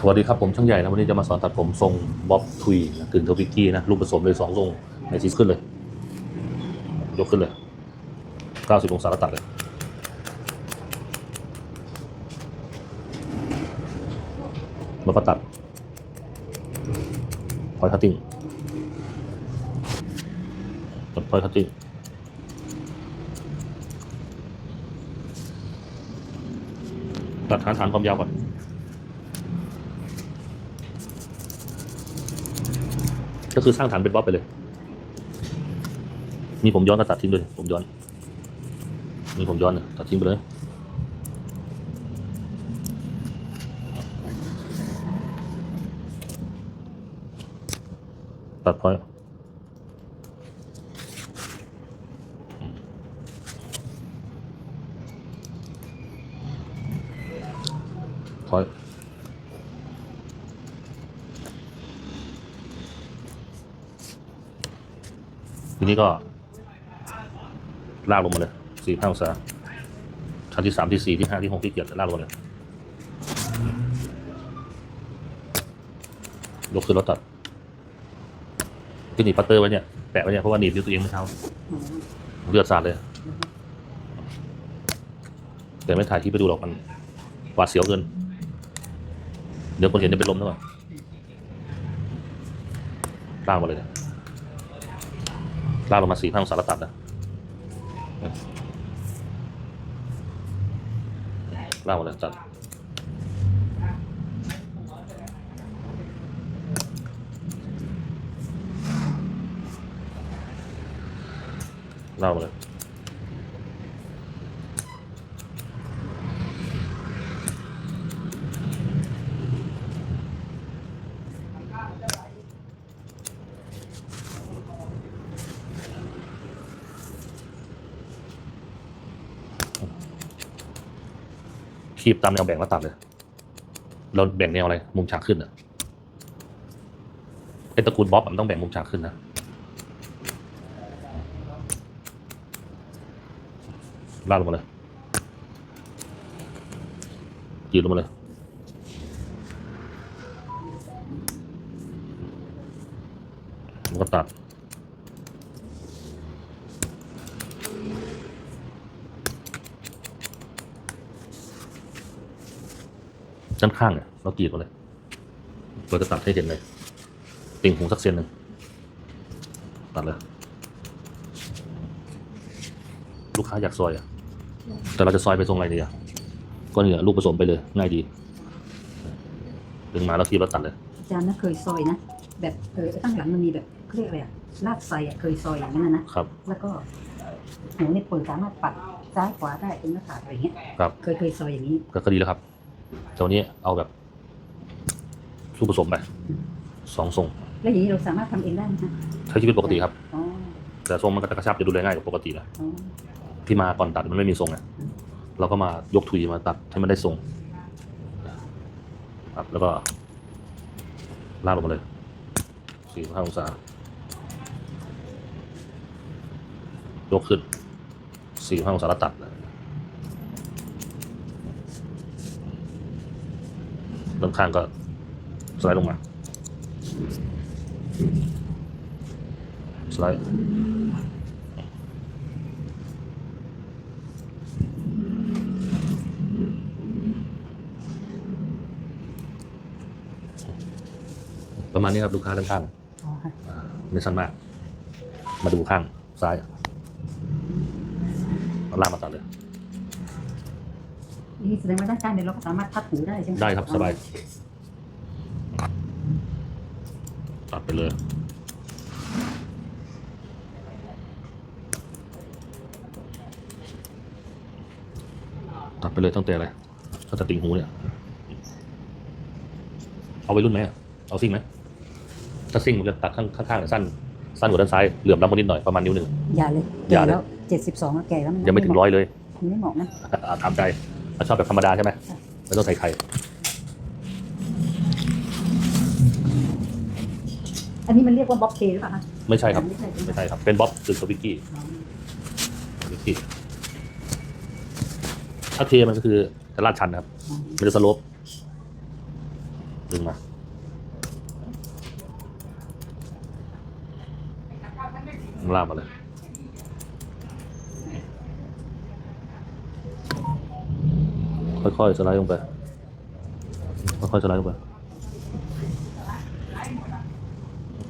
สวัสดีครับ ผมช่างใหญ่นะวันนี้จะมาสอนตัดผมทรงบ๊อบทุยนะกึ่งทวิกกี้นะรูปผสมเลยสองทรงในซีขึ้นเลย ยกขึ้นเลย 90 องศาแล้วตัดเลยแล้วก็ตัดพอยคัตติ้งตัดพอยคัตติ้งตัดฐานฐานความยาวก่อน ก็คือสร้างฐานเป็นบ๊อบไปเลยมีผมย้อนก็ตัดทิ้งด้วยผมย้อนมีผมย้อนเนี่ยตัดทิ้งไปเลยตัดพอยพอย นี้ก็ ลากลงมาเลยสี่ห้าองศาชั้นที่สามที่สี่ที่ห้าที่หกที่เจ็ดลากลงมาเลยยกขึ้นแล้วตัดที่หนีบปัตเตอร์ไว้เนี่ยแปะไว้เนี่ยเพราะว่าหนีบนิ้วตัวเองเมื่อเช้าเลือดสาดเลย แต่ไม่ถ่ายที่ไปดูหรอกมันหวาดเสียวเกิน เดี๋ยวคนเห็นจะเป็นลมแล้วก่อนลากมาเลยเนี่ย ลากลงมาสี่ห้าองศาแล้วตัดนะลากมาเลยตัดล่ามาเลย คีบตามแนวแบ่งแล้วตัดเลย เราแบ่งแนวอะไร มุมฉากขึ้นอะเป็นตระกูลบ๊อบมันต้องแบ่งมุมฉากขึ้นนะ ลาดลงมาเลยจีดลงมาเลยแล้วก็ตัด ด้านข้างเนี่ยเรากรีดมาเลยเราจะตัดให้เห็นเลยติ่งหูสักเซนหนึ่งตัดเลย ลูกค้าอยากซอยอะ แต่เราจะซอยไปทรงอะไรดีอะก็เนี่ยลูกผสมไปเลย ง่ายดี ดึงมาแล้วทีแล้วตัดเลย อาจารย์นะเคยซอยนะ แบบเออตั้งหลังมันมีแบบเขาเรียกอะไรอะลากไซอะเคยซอยอย่างนั้นนะนะครับ แล้วก็หนูในเปิดสามารถปัดซ้ายขวาได้ตรงหน้าผากอะไรเงี้ยครับ เคยเคยซอยอย่างนี้ ก็ก็ดีแล้วครับ แต่วันนี้เอาแบบลูกผสมไปสองทรงแล้วอย่างนี้เราสามารถทำเองได้ไหมฮะใช้ชีวิตปกติครับ อ๋อแต่ทรงมันก็จะกระชับจะดูแลง่ายกว่าปกตินะอ๋อที่มาก่อนตัดมันไม่มีทรงไงเราก็มายกทุยมาตัดให้มันได้ทรงครับแล้วก็ลากลงมาเลยสี่ห้าองศายกขึ้นสี่ห้าองศาแล้วตัด ด้านข้างก็สไลด์ลงมา สไลด์ประมาณนี้ครับดูข้างด้านข้างอ๋อค่ะอ่าไม่สั้นมาก มาดูข้างซ้ายเอาล่ากมาตัดเลย นี่แสดงว่าด้านข้างเนี่ยเราก็สามารถทัดหูได้ใช่ไหมได้ครับสบาย ตัดไปเลย ตัดไปเลยตั้งแต่อะไรตั้งแต่ติ่งหูเนี่ย เอาไปรุ่นไหมอะเอาซิ่งไหมถ้าซิ่งมันจะตัดข้างข้างๆสั้น สั้นกว่าด้านซ้าย เหลื่อมล้ำกว่านิดหน่อยประมาณนิ้วหนึ่งอย่าเลยอย่าแก่เลยแล้วเจ็ดสิบสองแล้วแก่แล้วนยังไม่ถึงร้อยเลย มันไม่เหมาะนะอะตามใจ ถ้าชอบแบบธรรมดาใช่ไหมไม่ต้องใส่ไข่ อันนี้มันเรียกว่าบ๊อบเคหรือเปล่าคะไม่ใช่ครับ ไม่ใช่ใช่ไหมไม่ใช่ครับ เป็นบ๊อบตึกสวิกกี้อ๋อวิกกี้ถ้าเทมันก็คือจะลาดชันนะครับอ๋อมันจะสโลปดึงมาลากมาเลย ค่อยๆสไลด์ลงไป ค่อยๆสไลด์ลงไป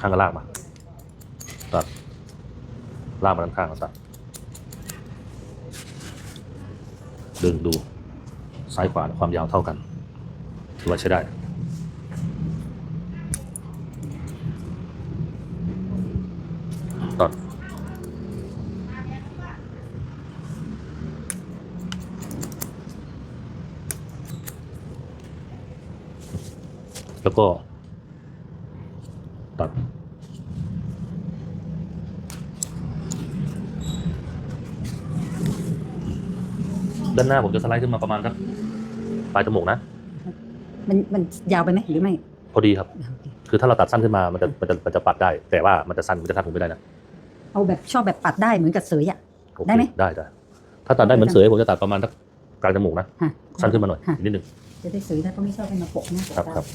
ข้างก็ลากมา ตัด ลากมาด้านข้างก็ตัดดึงดู ซ้ายขวาความยาวเท่ากัน ถือว่าใช้ได้ แล้วก็ ตัด ด้านหน้าผมจะสไลด์ขึ้นมาประมาณสักปลายจมูกนะ มันมันยาวไปไหมหรือไม่พอดีครับ คือถ้าเราตัดสั้นขึ้นมา มันจะมันจะมันจะปัดได้ แต่ว่ามันจะสั้นมันจะทัดผมไม่ได้นะเอาแบบชอบแบบปัดได้เหมือนกับเสยอะ โอเคได้ไหมได้ได้ถ้าตัดได้เหมือนเสยผมจะตัดประมาณสักกลางจมูกนะ ฮะสั้นขึ้นมาหน่อยฮะอีกนิดหนึ่งจะได้เสยถ้าเขาไม่ชอบให้มาโปะหน้าโปะครับตา ครับ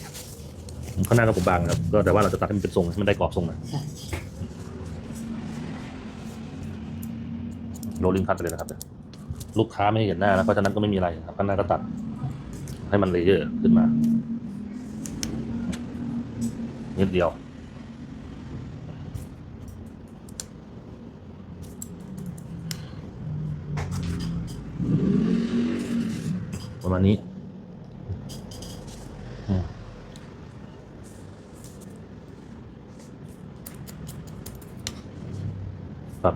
ข้างหน้าก็ผมบางนะครับ ก็แต่ว่าเราจะตัดให้มันเป็นทรงให้มันได้กรอบทรงนะใช่โรลลิ่งคัตไปเลยนะครับ ลูกค้าไม่เห็นหน้านะเพราะฉะนั้นก็ไม่มีอะไรครับข้างหน้าก็ตัด ให้มันเลเยอร์ขึ้นมานิดเดียว ประมาณนี้อืมครับด้าน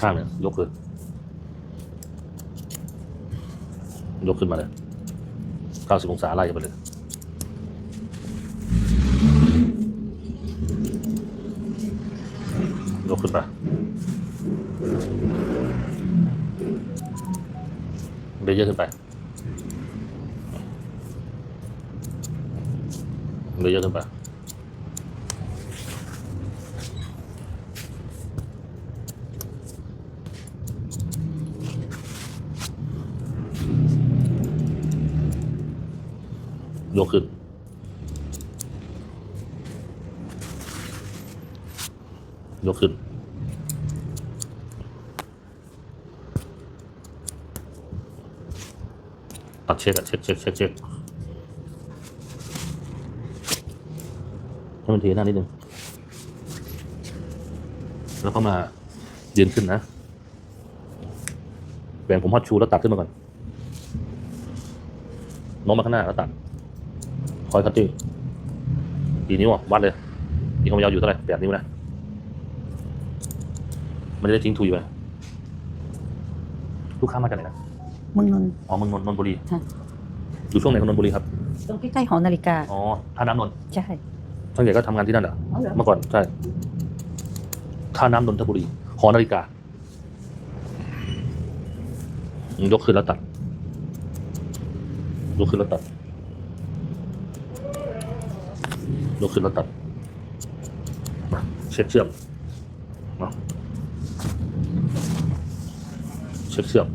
ข้างเนี่ยยกเลยยกขึ้นมาเลยเก้าสิบองศาไล่ไปเลย ยกขึ้นไปเลเยอร์ขึ้นไปเลเยอร์ขึ้นไป ยกขึ้น ยกขึ้น ตัดเช็คอะเช็คเช็คเช็คเช็คให้มันทีหน้านิดนึง แล้วก็มายืนขึ้นนะแบ่งผมฮอตชูแล้วตัดขึ้นมาก่อนน้มมาข้างหน้าแล้วตัด อยคัตติ้งกี่นิ้วอะวัดเลยมีความยาวอยู่เท่าไหร่แปดนิ้วนะไม่ได้ทิ้งทุยไปลูกค้ามาจากไหนนะเมืองนนท์ อ๋อเมืองนนท์นนทบุรีค่ะ อยู่ช่วงไหนของนนทบุรีครับตรงใกล้ๆหอนาฬิกา อ๋อท่าน้ำนนท์ใช่ ช่างใหญ่ก็ทำงานที่นั่นเหรอเอาเหรอ เมื่อก่อนใช่ท่าน้ำนนทบุรีหอนาฬิกาอืมยกขึ้นแล้วตัดยกขึ้นแล้วตัด ยกขึ้นแล้วตัดมาเช็คเชื่อมมาเช็คเชื่อม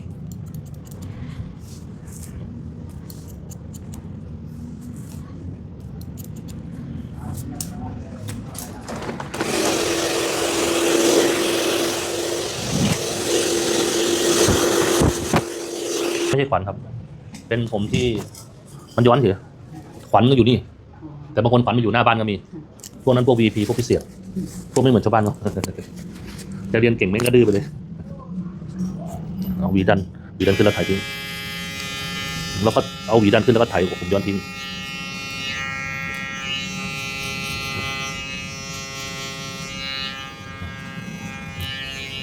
ไม่ใช่ขวัญครับ เป็นผมที่มันย้อนเฉยขวัญก็อยู่นี่ แต่บางคนขวัญมาอยู่หน้าบ้านก็มี พวกนั้นพวก VP พวกพิเศษพวกไม่เหมือนชาวบ้านเขาแต่เรียนเก่งไม่งก็ดื้อไปเลยเอาหวีดันหวีดันขึ้นแล้วถ่ายทิ้งแล้วก็เอาหวีดันขึ้นแล้วก็ถ่ายผมย้อนทิ้ง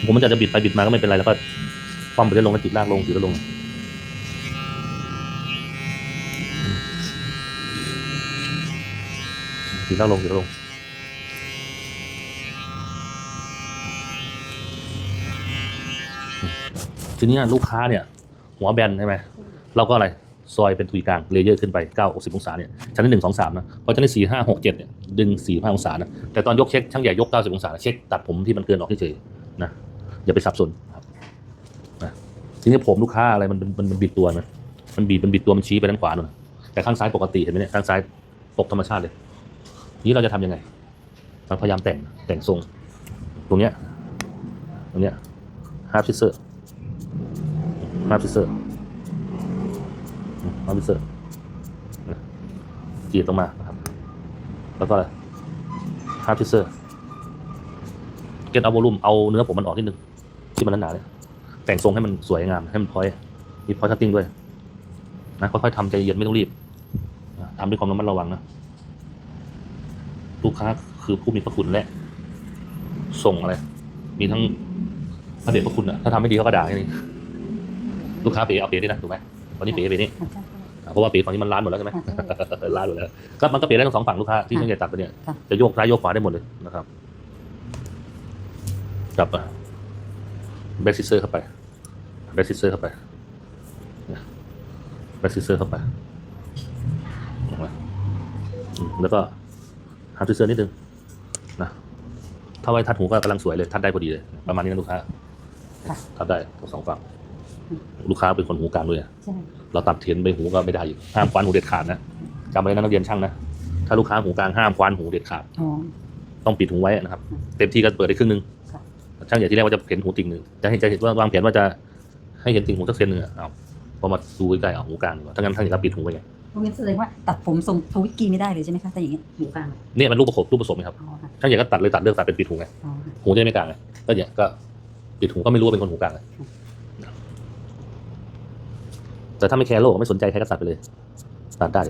ผมมันจะบิดไปบิดมาก็ไม่เป็นไรแล้วก็ความไปได้ลงก็จิบลากลงจิบแล้วลง จิบลากลงจิบแล้วลงทีนี้ลูกค้าเนี่ย หัวแบนใช่ไหมเราก็อะไรซอยเป็นทุยกลางเลเยอร์ขึ้นไป9 60องศาเนี่ยชั้นที่หนึ่งสองสามนะพอชั้นที่สี่ห้าหกเจ็ดเนี่ยดึงสี่ห้าองศานะแต่ตอนยกเช็คช่างใหญ่ยก 90 องศาเช็คตัดผมที่มันเกินออกเฉยๆนะอย่าไปสับสนครับนะทีนี้ผมลูกค้าอะไรมันมันมันบิดตัวนะมันบีบมันบิดตัวมันชี้ไปด้านขวาหน่อยแต่ข้างซ้ายปกติเห็นไหมเนี่ยข้างซ้ายตกธรรมชาติเลย นี้เราจะทำยังไงเราพยายามแต่งแต่งทรง ตรงเนี้ยตรงเนี้ยฮาร์ดฟิเซอร์ฮาร์ดฟิเซอร์ฮาร์ดฟิเซอร์จีดลงมาครับ แล้วก็อะไรฮาร์ดฟิเซอร์เก็ตเอาโวลูมเอาเนื้อผมมันออกนิดนึงที่มันหนาๆเนี่ยแต่งทรงให้มันสวยงามให้มันพอยมีพอยทัตติ้งด้วยนะค่อยๆทำใจเย็นไม่ต้องรีบทำด้วยความระมัดระวังนะ ลูกค้าคือผู้มีพระคุณและ ส่งอะไร มีทั้งพระเดชพระคุณอะถ้าทำไม่ดีเขาก็ด่าแค่นี้ลูกค้าเป๋เอาเป๋ด้วยนะถูกไหมตอนนี้เป๋เป๋นี่อะใช่อะเพราะว่าเป๋ฝั่งนี้มันล้านหมดแล้วใช่ไหมอะใช่ล้านหมดแล้วก็มันก็เป๋ได้ทั้งสองฝั่งลูกค้าที่ค่ะช่างใหญ่ตัดไปเนี่ยค่ะจะโยกซ้ายโยกขวาได้หมดเลยนะครับจับแบ็กซิเซอร์เข้าไปแบ็กซิเซอร์เข้าไปแบ็กซิเซอร์เข้าไปเห็นไหมอืมแล้วก็ ฮาร์ดซิเซอร์นิดนึงนะถ้าไว้ทัดหูก็กำลังสวยเลยทัดได้พอดีเลย ประมาณนี้นะลูกค้าค่ะ ทัดได้ทั้งสองฝั่งลูกค้าเป็นคนหูกลางด้วยอะใช่ เราตัดเทียนไปหูก็ไม่ได้อีกห้ามคว้านหูเด็ดขาดนะจำไว้นะนักเรียนช่างนะถ้าลูกค้าหูกลางห้ามคว้านหูเด็ดขาด อ๋อ ต้องปิดหูไว้นะครับ เต็มที่ก็เปิดได้ครึ่งหนึงค่ะ ช่างใหญ่ที่แรกว่าจะเห็นหูติ่งหนึ่งจะให้จะเห็นว่าวางแผนว่าจะให้เห็นติ่งหูสักเซนหนึ่งอะเอาพอมาดูใกล้ๆเอาหูกลางดีกว่าถ้างั้นช่างใหญ่ก็ปิดหูไว้ไงเพราะงั้นแสดงว่าตัดผมทรงทวิกกี้ไม่ได้เลยใช่ไหมคะถ้าอย่างเงี้ยหมูกลางอะเนี่ยมันรูปประกบรูปผสมไหมครับอ๋อค่ะช่างใหญ่ก็ตัดเลยตัดเลือกตัดเป็นปิดหูไงอ๋อค่ะหูจะได้ไม่กลางไงก็เนี่ยก็ปิดหูก็ไม่รู้ว่าเป็นคนหูกลางไงแต่ถ้าไม่แคร์โลกไม่สนใจใครก็ตัดไปเลย ตัดได้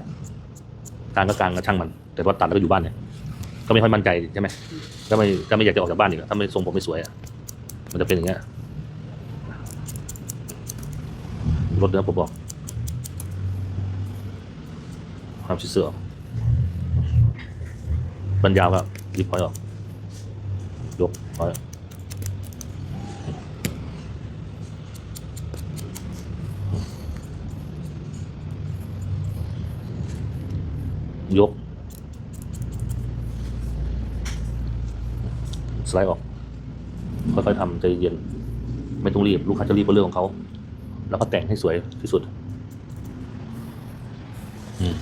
กลางก็กลางก็ช่างมัน แต่ว่าตัดแล้วก็อยู่บ้านเนี่ย ก็ไม่ค่อยมั่นใจใช่ไหมก็ไม่ก็ไม่อยากจะออกจากบ้านอีกอะถ้าไม่ทรงผมไม่สวยอะมันจะเป็นอย่างเงี้ยลดเนื้อผมบอก ความชิดเสื้อออกบันยาวครับรีพอยออก ยกพอยยก สไลด์ออก ค่อยๆทำใจเย็น ไม่ต้องรีบ ลูกค้าจะรีบเป็นเรื่องของเขา แล้วก็แต่งให้สวยที่สุด อืม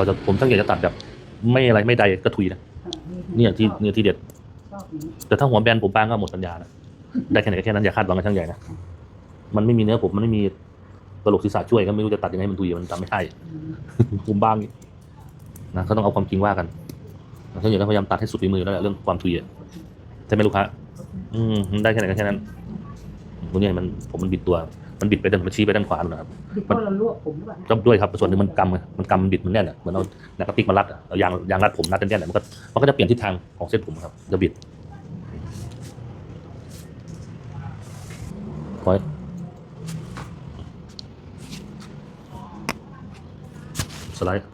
เราจะผมตั้งใจจะตัดแบบ ไม่อะไรไม่ใดกระทุยนะเนี่ยที่เนี่ยที่เด็ดชอบนี้แต่ถ้าหัวแบนผมบางก็หมดปัญญานะได้แค่ไหนก็แค่นั้นอย่าคาดหวังกับช่างใหญ่นะมันไม่มีเนื้อผมมันไม่มีกระโหลกศีรษะช่วยก็ไม่รู้จะตัดยังไงให้มันทุยมันทำไม่ได้อืมผมบางอีกนะก็ต้องเอาความจริงว่ากันช่างใหญ่ก็พยายามตัดให้สุดฝีมือแล้วแหละเรื่องความทุยอะใช่ไหมลูกค้าอืมได้แค่ไหนก็แค่นั้นตัวเนี้ยมันผมมันบิดตัว มันบิดไปด้านมันชี้ไปด้านขวานู่นนะครับคือเพราะเราลวกผมหรือเปล่าก็ด้วยครับส่วนหนึ่งมันกำไงมันกำมันบิดมันแน่นอะเหมือนเอาหนังกระติกมารัดอะเอายางยางรัดผมรัดแน่นๆอะมันก็มันก็จะเปลี่ยนทิศทางของเส้นผมครับจะบิดคอยสไลด์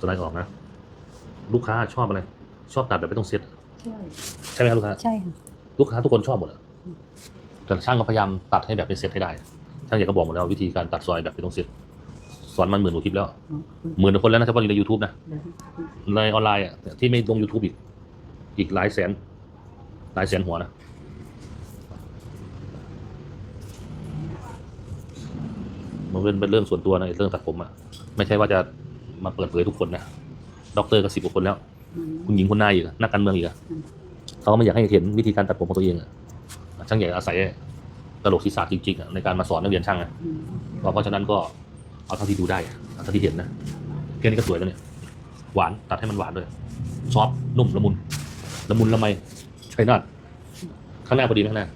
สไลด์ออกนะ ลูกค้าชอบอะไร ชอบตัดแบบไม่ต้องเซ็ตใช่ใช่ไหมครับลูกค้าใช่ค่ะลูกค้าทุกคนชอบหมดอะ แต่ช่างก็พยายามตัดให้แบบเป็นเซตให้ได้ช่างอยากก็บอกหมดแล้ววิธีการตัดซอยแบบเป็นต้องเซตสอนมันหมื่นกว่าคลิปแล้วอ๋อคุณหมื่นกว่าคนแล้วนะเฉพาะใน YouTube นะเดี๋ยวในออนไลน์อะที่ไม่ลง YouTube อีก อีกหลายแสน หลายแสนหัวนะมันเป็นเป็นเรื่องส่วนตัวนะไอ้เรื่องตัดผมอะไม่ใช่ว่าจะมาเปิดเผยทุกคนนะด็อกเตอร์ก็สิบกว่าคนแล้วอืมคุณหญิงคนหน้าอีกอะนักการเมืองอีกอะอืมเขาก็ไม่อยากให้เห็นวิธีการตัดผมของตัวเองอะ ช่างใหญ่อาศัยกระโหลกศีรษะจริงๆอะในการมาสอนนักเรียนช่างอะอืมเพราะฉะนั้นก็เอาเท่าที่ดูได้เอาเท่าที่เห็นนะแค่นี้ก็สวยแล้วเนี่ย หวานตัดให้มันหวานด้วยซอฟต์นุ่มละมุนละมุนละไมใช้นาดข้างหน้าพอดีไหมข้างหน้า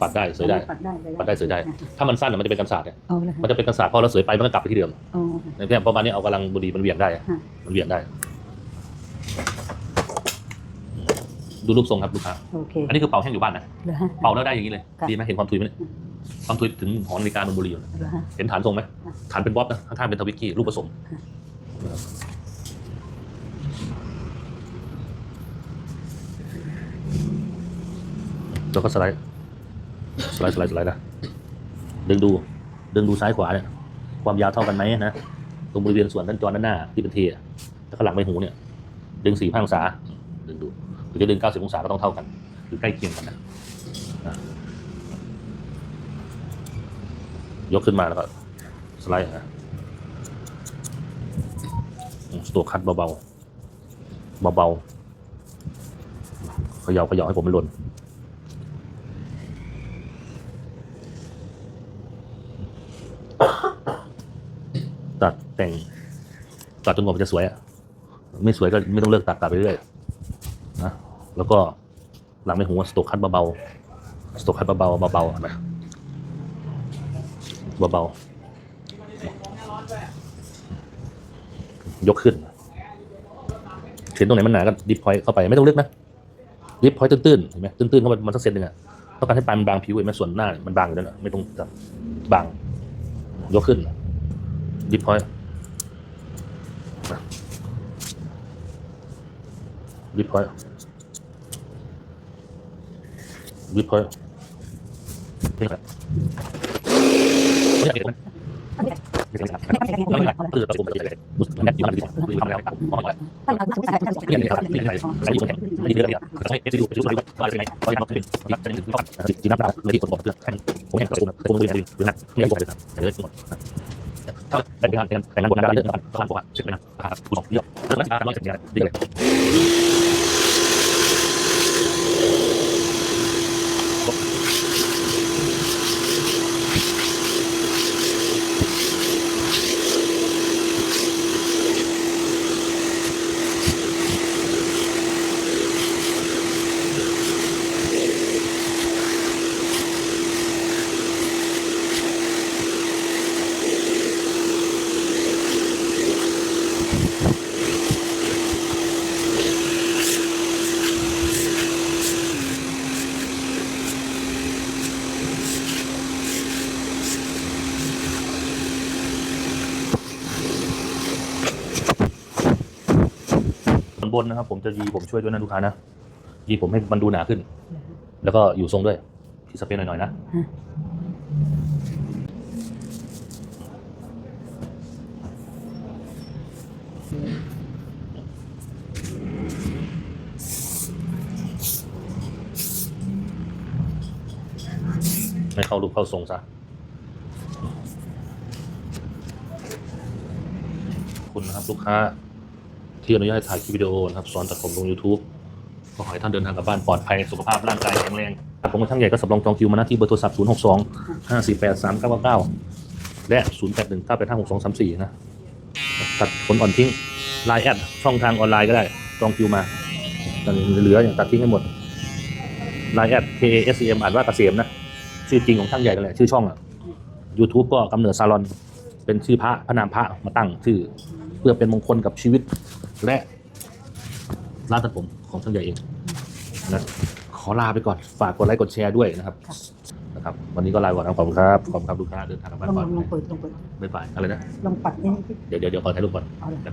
ปัดได้สวยได้ ปัดได้ปัดได้สวยได้ ถ้ามันสั้นอะมันจะเป็นกันศาสตร์เนี่ยเอาเลยมันค่ะจะเป็นกันศาสตร์พอเราสวยไปมันก็กลับไปที่เดิมอ๋อในแค่ประมาณนี้เอากำลังบดีมันเหวี่ยงได้อะค่ะมันเหวี่ยงได้ ดูรูปทรงครับลูกค้าโอเคอันนี้คือเป่าแห้งอยู่บ้านนะเหรอฮะ เป่าแล้วได้อย่างนี้เลยค่ะ ดีไหมเห็นความทุยไหมเนี่ยความทุยถึงหอนาฬิกานนบุรีอยู่นะเหรอฮะ เห็นฐานทรงไหมค่ะ ฐานเป็นบ๊อบนะข้างๆเป็นทวิกกี้รูปผสมค่ะแล้วก็สไลด์สไลด์สไลด์สไลด์นะดึงดูดึงดูซ้ายขวาเนี่ยความยาวเท่ากันไหมนะตรงบริเวณส่วนด้านจอด้านหน้าที่เป็นเทียแล้วก็หลังใบหูเนี่ย ดึงสี่องศาดึงดู หรือจะดึงเก้าสิบองศาก็ต้องเท่ากัน หรือใกล้เคียงกันนะยกขึ้นมาแล้วก็สไลด์นะสโตคัดเบาๆ เบาๆ ขย่าขย่าให้ผมมันหล่นตัดแต่งตัดจนกว่ามันจะสวยอะไม่สวยก็ไม่ต้องเลิกตัดตัดไปเรื่อย แล้วก็หลังในหัวสโตคัดเบาๆสโตคัดเบาๆเบาๆนะเบาๆยกขึ้นเห็นตรงไหนมันหนาก็ดิฟพอยต์เข้าไปไม่ต้องลึกนะดิฟพอยต์ตื้นๆเห็นไหมตื้นๆเข้าไปมันสักเซนหนึ่งอะต้องการให้ปลายมันบางผิวเห็นไหมส่วนหน้ามันบางอยู่แล้วไม่ต้องจับบางยกขึ้นดิฟพอยต์ดิฟพอยต์ ดิฟพอยต์นี่แหละไม่ยากเห็นมันไม่อยากเห็นมันไม่อยากเห็นมันคือเราผมไปเลยมันแนบอยู่มันดีคือทำแล้วมองไปท่านเอาท่านเอาท่านเอาเรียนเลยครับเรียนเลยใช้อยู่แข็งไม่ดีเลยอะใช้เอฟซีดูไปดูอะไรก็อะไรไงก็ยังเป็นจะนึกถึงจีนับดาวเลยที่คนบอกเพื่อนแค่ผมเห็นกระสุนกระสุนปืนอะไรหรือนักนี่ผมเลยครับเดี๋ยวหมดถ้าแต่งงานแต่งงานบนดาวเยอะกันต้องบอกว่าเสร็จไปนะครับคุณบอกเยอะเรื่องนั้นร้อยเสร็จงานดีเลย บนนะครับ ผมจะยีผมช่วยด้วยนะลูกค้านะยีผมให้มันดูหนาขึ้น แล้วก็อยู่ทรงด้วยที่สเปรย์หน่อยๆนะให้เข้ารูปเข้าทรงซะคุณนะครับลูกค้า ที่อนุญาตให้ถ่ายคลิปวิดีโอนะครับสอนตัดผมลง YouTube ก็ขอให้ท่านเดินทางกลับบ้านปลอดภัยสุขภาพร่างกายแข็งแรงผมกับช่างใหญ่ก็สำรองจองคิวมาหน้าที่เบอร์โทรศัพท์ 0 6 2 5 4 8 3 9 9และ 0 8 1 9 8 5 6 2 3 4 นะ ตัดขนอ่อนทิ้งไลน์แอดช่องทางออนไลน์ก็ได้ จองคิวมาแต่เหลืออย่างตัดทิ้งให้หมดไลน์แอด K A S E M อ่านว่าเกษมนะ ชื่อจริงของช่างใหญ่กันแหละชื่อช่องอะ YouTube ก็กำเนิดซาลอน เป็นชื่อพระพระนามพระมาตั้งชื่อ เพื่อเป็นมงคลกับชีวิตและร้านตัดผมของช่างใหญ่เองนะขอลาไปก่อนฝากกดไลค์กดแชร์ด้วยนะครับนะครับ วันนี้ก็ลาก่อนนะครับขอบคุณครับขอบคุณครับลูกค้าเดินทางกลับบ้านลองก่อนลองเปิดลองเปิดบ๊ายบายอะไรนะลองปัดนี่เดี๋ยวเดี๋ยวเดี๋ยวขอถ่ายรูปก่อนเอาเลยกัน